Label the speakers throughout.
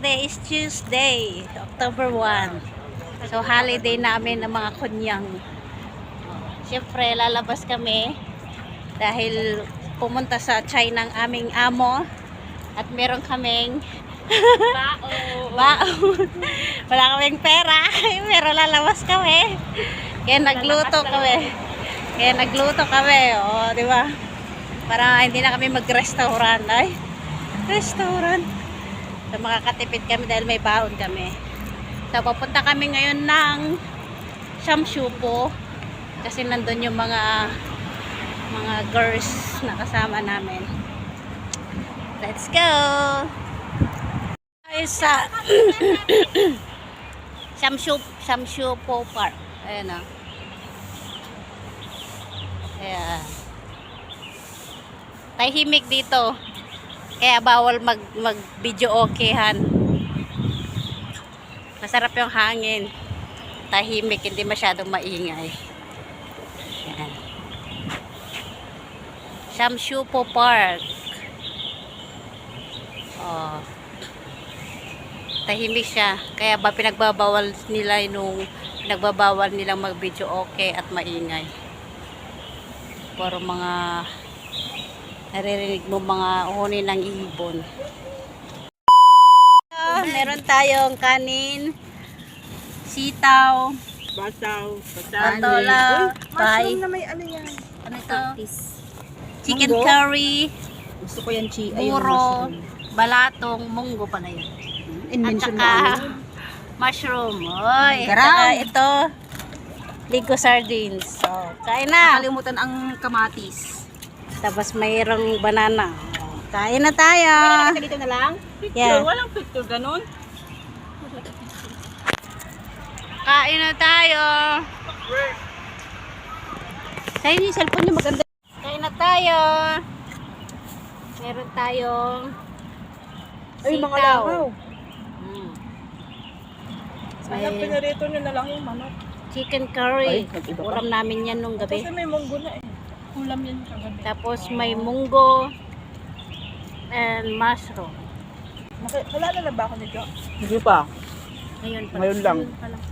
Speaker 1: Today is Tuesday, October 1. So, holiday namin ng mga kunyang. Siyempre, lalabas kami dahil pumunta sa China ang aming amo at meron kaming baon. Wala kaming pera, pero lalabas kami. Kaya nagluto kami. Kaya nagluto kami, o, di ba? Para hindi na kami mag-restaurant. Ay, restaurant. So, makakatipid kami dahil may baon kami. So, papunta kami ngayon ng Shamshupo. Kasi nandun yung mga mga girls na kasama namin. Let's go! Ay, sa Shamshup, Shamshupo Park. Ayan o. Ayan. Tahimik dito. Kaya bawal mag, mag video okayhan. Masarap yung hangin. Tahimik, hindi masyadong maingay. Ayan. Shamshupo Park. Oh. Tahimik siya. Kaya ba pinagbabawal nila nung pinagbabawal nilang mag-video okay at maingay. Puro mga naririnig mo mga huni ng ibon. Ah, meron tayong kanin, sitaw,
Speaker 2: Basaw,
Speaker 1: patola, pie,
Speaker 2: na may ano yan.
Speaker 1: ano ito? Chicken
Speaker 2: Munggo?
Speaker 1: curry,
Speaker 2: Gusto ko yan, chi. Ayun,
Speaker 1: puro,
Speaker 2: mushroom.
Speaker 1: balatong, munggo pala yun. At
Speaker 2: Invention mo
Speaker 1: saka, mushroom. Oy,
Speaker 2: Garam.
Speaker 1: saka ito, ligo sardines. So, kain na.
Speaker 2: Nakalimutan ang kamatis.
Speaker 1: Tapos mayroong banana. Kain na tayo.
Speaker 2: Kasi dito na lang?
Speaker 1: Yeah.
Speaker 2: Walang picture ganun.
Speaker 1: Kain na tayo.
Speaker 2: Kaya yung cellphone niyo maganda.
Speaker 1: Kain na tayo. Meron tayong
Speaker 2: Ay, mga
Speaker 1: sitaw.
Speaker 2: langaw.
Speaker 1: Mm.
Speaker 2: Sana
Speaker 1: May
Speaker 2: pinarito niyo na lang yung manok.
Speaker 1: chicken curry. Ulam namin yan nung gabi.
Speaker 2: Kasi may munggo na eh. Ulam yan kagabi.
Speaker 1: Tapos may munggo and mushroom.
Speaker 2: Naki- Kilala na ba ako nito? Hindi pa.
Speaker 1: Ngayon pa.
Speaker 2: Ngayon lang.
Speaker 1: Ngayon pa lang.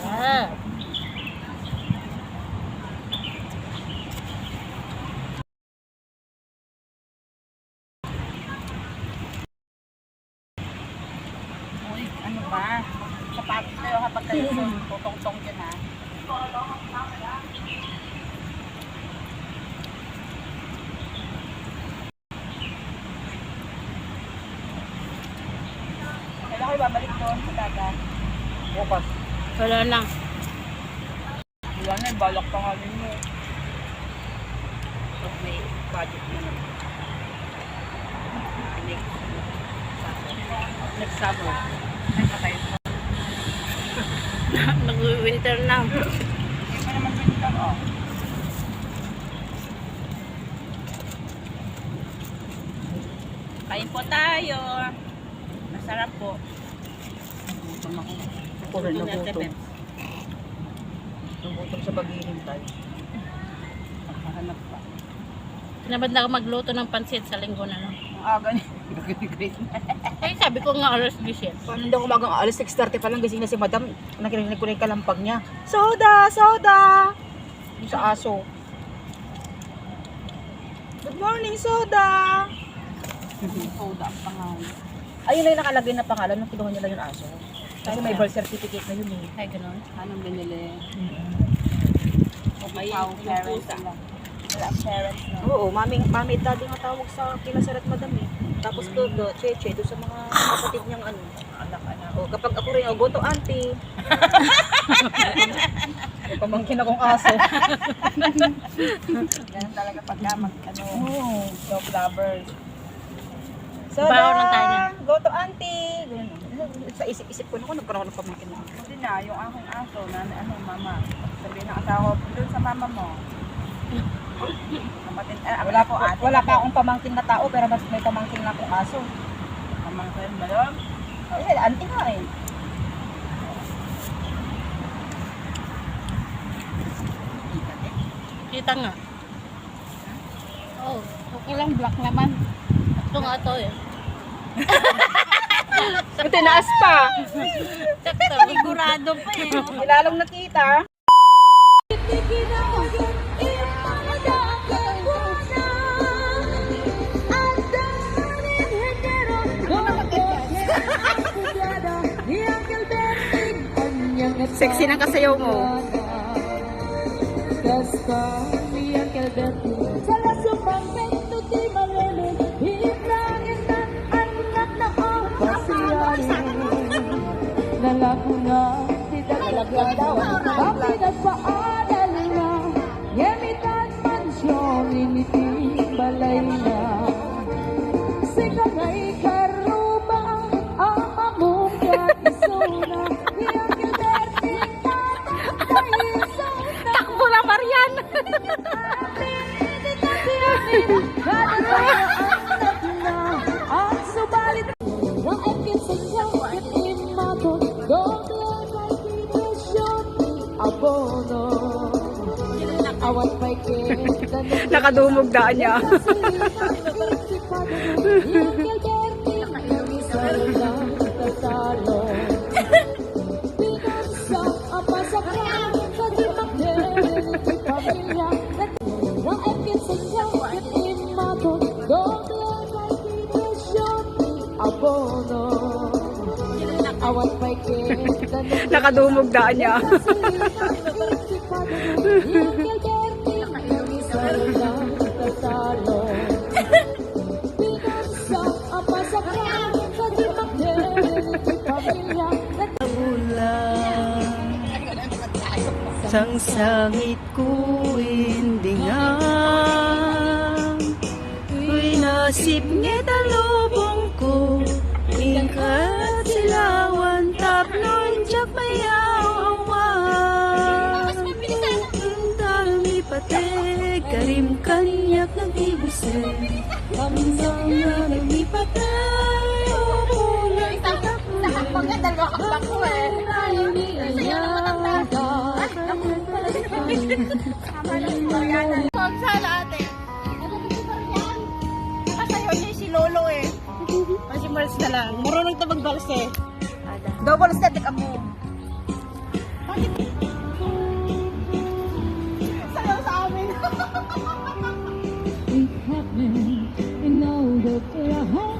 Speaker 1: Sarap.
Speaker 2: Kapag kayo tutong-tong dyan ha. Kailan kayo babalik sa dagat? Bukas.
Speaker 1: Wala lang.
Speaker 2: Wala na, balak pa kami mo. Pag may budget na naman. Next, next summer. Ay, patay.
Speaker 1: Nag-winter na.
Speaker 2: Kain po tayo. Masarap po. Nagutom ako. Ako rin nagutom. Nagutom sa paghihintay. Nakahanap pa.
Speaker 1: Tinabad na ako magluto ng pansit sa linggo na lang.
Speaker 2: Ang aga ni.
Speaker 1: Ay, sabi ko nga alas 10.
Speaker 2: Paano daw umagang alas 6.30 pa lang gising na si madam. Nakikinig ko na yung kalampag niya. Soda! Soda! Sa aso. Good morning, Soda! soda ang pangalan. Ayun na yung nakalagay na pangalan nung kinuha nila yung aso. Kasi may birth certificate na yun eh.
Speaker 1: Ay, ganun.
Speaker 2: Anong binili? Okay, yung parents lang. Wala ang parents na. Oo, mami, mami at daddy nga tawag sa kinasarat madam eh. Tapos to, do, cheche, do sa mga kapatid niyang ano. Anak, anak. O, kapag ako rin, o, go to auntie. May pamangkin akong aso. Ganun talaga pagka mag, ano, oh, dog lovers. So,
Speaker 1: Baon lang tayo na.
Speaker 2: Go to auntie. Ganun. Sa isip-isip ko na ako, nagkaroon ng pamangkin na. Hindi na, yung aking aso na, ano, mama. Sabihin ng asawa, doon sa mama mo. Kapatid, ah, wala, po, wala pa akong pamangkin na tao, pero mas may pamangkin na akong aso. Pamangkin ba yun? Eh, auntie nga eh.
Speaker 1: Kita nga. Oh, okay
Speaker 3: lang, black naman. Ito nga ito eh.
Speaker 4: Buti naas pa.
Speaker 3: Sakto, sigurado pa eh.
Speaker 4: Ilalong nakita. Sexy ng kasayaw mo.
Speaker 1: Nalagyan
Speaker 4: Nakadumog daan niya. Nakadumog daan niya. Sang sangit ko indingan Uy nasip niya talubong ko Ingkat silawan taplon jak mayaw awan Dami pate karim kanyak nag-ibusay Kamsang na nagipatay Upulan
Speaker 3: Huwag sana ate. Nakasayaw niya si Lolo eh. Kasi Mars na lang. Marunong ito.
Speaker 4: Double static amo.
Speaker 3: Sayaw sa amin. Sarap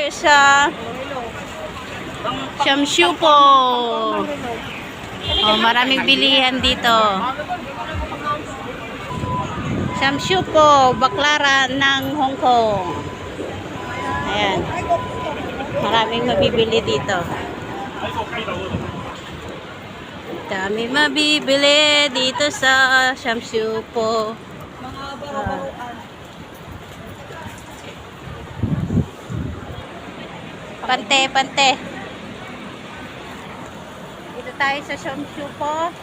Speaker 3: tayo sa Shamshupo. Oh, maraming bilihan dito. Shamshupo, baklaran ng Hong Kong. Ayan. Maraming mabibili dito. Dami mabibili dito sa Shamshupo. Pante, pante. Dito tayo sa Shamshupo.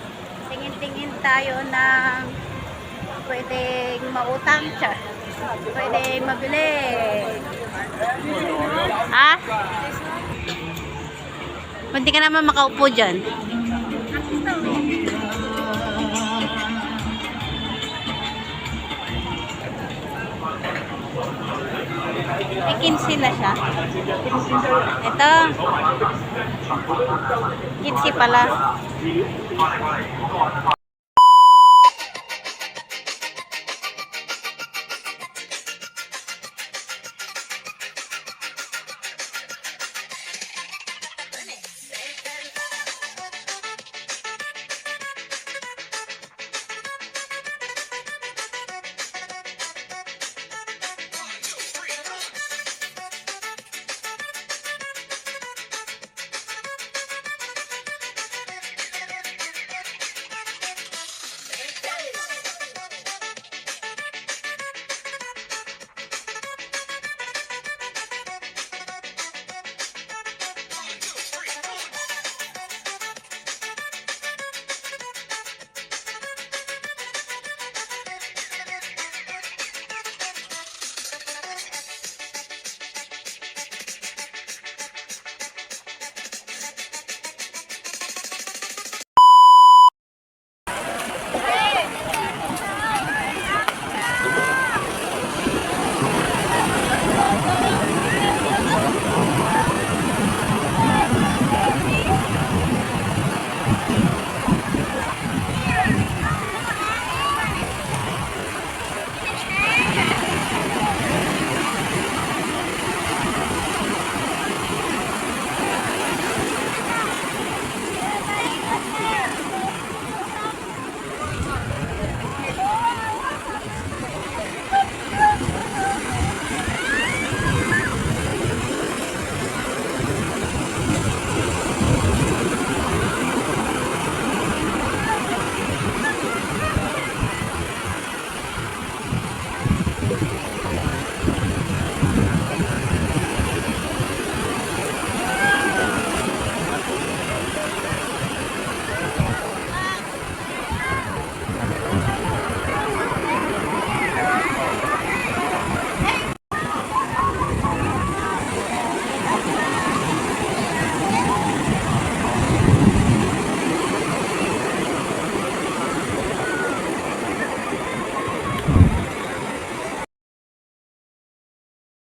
Speaker 3: Tingin
Speaker 1: tingin-tingin tayo ng pwedeng mautang siya. Pwedeng mabili. Ha? Pwede ka naman makaupo dyan. May 15 na siya. Ito. 15 pala.